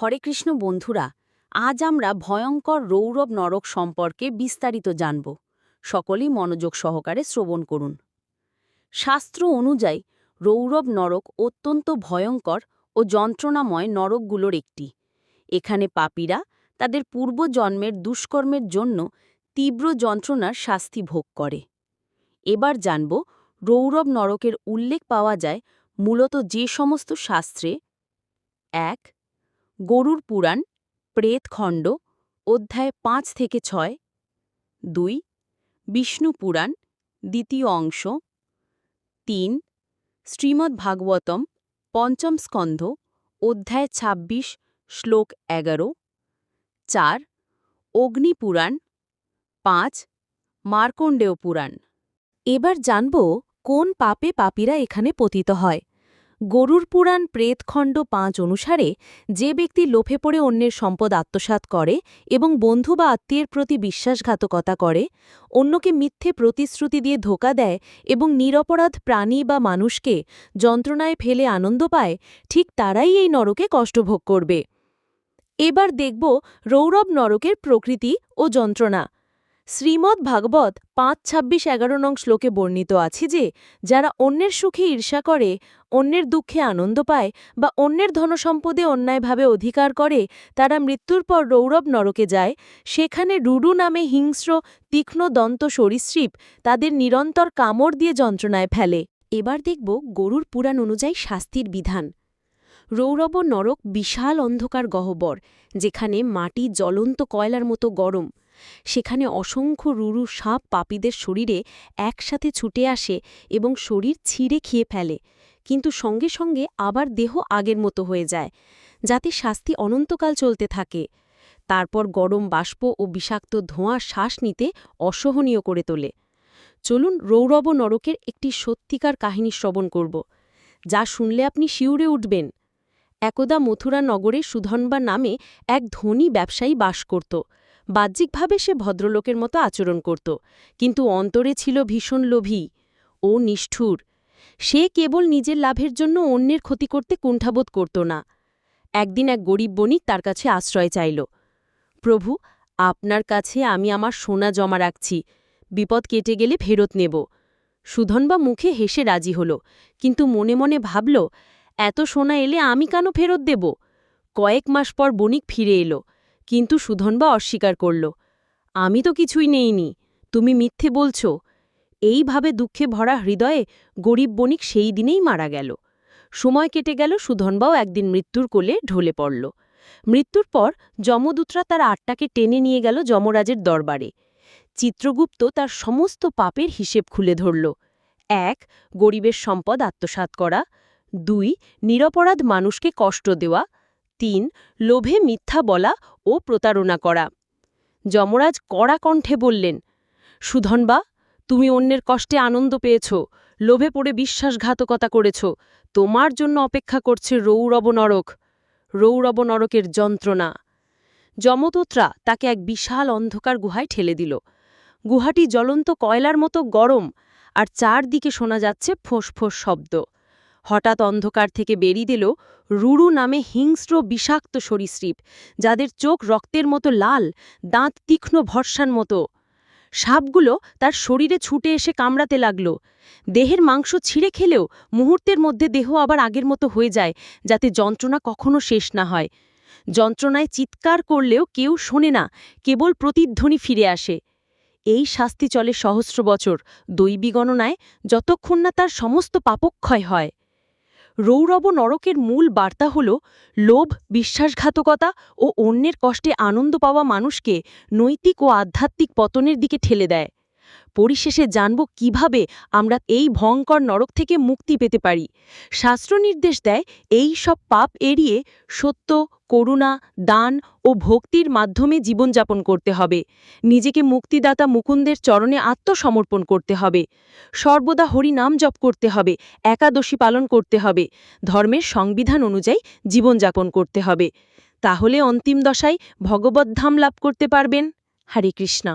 হরে কৃষ্ণ বন্ধুরা, আজ আমরা ভয়ঙ্কর রৌরব নরক সম্পর্কে বিস্তারিত জানব। সকলেই মনোযোগ সহকারে শ্রবণ করুন। শাস্ত্র অনুযায়ী, রৌরব নরক অত্যন্ত ভয়ঙ্কর ও যন্ত্রণাময় নরকগুলোর একটি। এখানে পাপীরা তাদের পূর্বজন্মের দুষ্কর্মের জন্য তীব্র যন্ত্রণার শাস্তি ভোগ করে। এবার জানব, রৌরব নরকের উল্লেখ পাওয়া যায় মূলত যে সমস্ত শাস্ত্রে এক গরুর পুরাণ প্রেতখণ্ড অধ্যায় পাঁচ থেকে ছয়। দুই, বিষ্ণু পুরাণ, দ্বিতীয় অংশ। তিন, শ্রীমদ্ ভাগবতম, পঞ্চম স্কন্ধ, অধ্যায় ২৬ শ্লোক এগারো। চার অগ্নিপুরাণ পাঁচ, মার্কণ্ডেয় পুরাণ। এবার জানব কোন পাপে পাপীরা এখানে পতিত হয়। গরুর পুরাণ প্রেতখণ্ড পাঁচ অনুসারে যে ব্যক্তি লোভে পড়ে অন্যের সম্পদ আত্মসাৎ করে এবং বন্ধু বা আত্মীয়ের প্রতি বিশ্বাসঘাতকতা করে, অন্যকে মিথ্যে প্রতিশ্রুতি দিয়ে ধোকা দেয় এবং নিরপরাধ প্রাণী বা মানুষকে যন্ত্রণায় ফেলে আনন্দ পায়, ঠিক তারাই এই নরকে কষ্টভোগ করবে। এবার দেখব রৌরব নরকের প্রকৃতি ও যন্ত্রণা। শ্রীমদ্ ভাগবত পাঁচ ছাব্বিশ এগারো নং শ্লোকে বর্ণিত আছে যে, যারা অন্যের সুখে ঈর্ষা করে, অন্যের দুঃখে আনন্দ পায় বা অন্যের ধনসম্পদে অন্যায়ভাবে অধিকার করে, তারা মৃত্যুর পর রৌরব নরকে যায়। সেখানে রুডু নামে হিংস্র, তীক্ষ্ণ দন্ত সরীসৃপ তাদের নিরন্তর কামড় দিয়ে যন্ত্রণায় ফেলে। এবার দেখব গরুর পুরাণ অনুযায়ী শাস্তির বিধান। রৌরব নরক বিশাল অন্ধকার গহ্বর, যেখানে মাটি জ্বলন্ত কয়লার মতো গরম। সেখানে অসংখ্য রুরু সাপ পাপীদের শরীরে একসাথে ছুটে আসে এবং শরীর ছিঁড়ে খেয়ে ফেলে। কিন্তু সঙ্গে সঙ্গে আবার দেহ আগের মতো হয়ে যায়, যাতে শাস্তি অনন্তকাল চলতে থাকে। তারপর গরম বাষ্প ও বিষাক্ত ধোঁয়া শ্বাস নিতে অসহনীয় করে তোলে। চলুন রৌরব নরকের একটি সত্যিকার কাহিনী শ্রবণ করব, যা শুনলে আপনি শিউরে উঠবেন। একদা মথুরা নগরে সুধনবা নামে এক ধনী ব্যবসায়ী বাস করত। বাহ্যিকভাবে সে ভদ্রলোকের মতো আচরণ করত, কিন্তু অন্তরে ছিল ভীষণ লোভী ও নিষ্ঠুর। সে কেবল নিজের লাভের জন্য অন্যের ক্ষতি করতে কুণ্ঠাবোধ করত না। একদিন এক গরিব বণিক তার কাছে আশ্রয় চাইল, প্রভু, আপনার কাছে আমি আমার সোনা জমা রাখছি, বিপদ কেটে গেলে ফেরত নেব। সুধনবা মুখে হেসে রাজি হল, কিন্তু মনে মনে ভাবল, এত সোনা এলে আমি কেন ফেরত দেব? কয়েক মাস পর বণিক ফিরে এলো কিন্তু সুধনবা অস্বীকার করল। আমি তো কিছুই নেইনি, তুমি মিথ্যে বলছ। এইভাবে দুঃখে ভরা হৃদয়ে গরিব বণিক সেই দিনেই মারা গেল। সময় কেটে গেল সুধনবাও একদিন মৃত্যুর কোলে ঢলে পড়ল। মৃত্যুর পর যমদূতরা তার আটটাকে টেনে নিয়ে গেল যমরাজের দরবারে। চিত্রগুপ্ত তার সমস্ত পাপের হিসেব খুলে ধরল। এক, গরিবের সম্পদ আত্মসাৎ করা। দুই, নিরপরাধ মানুষকে কষ্ট দেওয়া। তিন, লোভে মিথ্যা বলা ও প্রতারণা করা। যমরাজ কড়া কণ্ঠে বললেন সুধনবা তুমি অন্যের কষ্টে আনন্দ পেয়েছ, লোভে পড়ে বিশ্বাসঘাতকতা করেছ, তোমার জন্য অপেক্ষা করছে রৌরব নরক, রৌরব নরকের যন্ত্রণা। যমতোত্রা তাকে এক বিশাল অন্ধকার গুহায় ঠেলে দিল। গুহাটি জ্বলন্ত কয়লার মতো গরম, আর চারদিকে শোনা যাচ্ছে ফোঁস শব্দ। হঠাৎ অন্ধকার থেকে বেরিয়ে দিল রুরু নামে হিংস্র বিষাক্ত সরীসৃপ, যাদের চোখ রক্তের মতো লাল, দাঁত তীক্ষ্ণ ভরসার মতো। সাপগুলো তার শরীরে ছুটে এসে কামড়াতে লাগল। দেহের মাংস ছিঁড়ে খেলেও মুহূর্তের মধ্যে দেহ আবার আগের মতো হয়ে যায়, যাতে যন্ত্রণা কখনো শেষ না হয়। যন্ত্রণায় চিৎকার করলেও কেউ শোনে না, কেবল প্রতিধ্বনি ফিরে আসে। এই শাস্তি চলে সহস্র বছর, দৈবী গণনায়, যতক্ষণ না তার সমস্ত পাপক্ষয় হয়। রৌরব নরকের মূল বার্তা হল লোভ, বিশ্বাসঘাতকতা ও অন্যের কষ্টে আনন্দ পাওয়া মানুষকে নৈতিক ও আধ্যাত্মিক পতনের দিকে ঠেলে দেয়। পরিশেষে জানব কীভাবে আমরা এই ভয়ঙ্কর নরক থেকে মুক্তি পেতে পারি। শাস্ত্র নির্দেশ দেয়, এই সব পাপ এড়িয়ে সত্য করুণা, দান ও ভক্তির মাধ্যমে জীবনযাপন করতে হবে। নিজেকে মুক্তিদাতা মুকুন্দের চরণে আত্মসমর্পণ করতে হবে। সর্বদা হরি নাম জপ করতে হবে, একাদশী পালন করতে হবে, ধর্মের সংবিধান অনুযায়ী জীবনযাপন করতে হবে। তাহলে অন্তিম দশায় ভগবদ্ধাম লাভ করতে পারবেন। হরে কৃষ্ণা।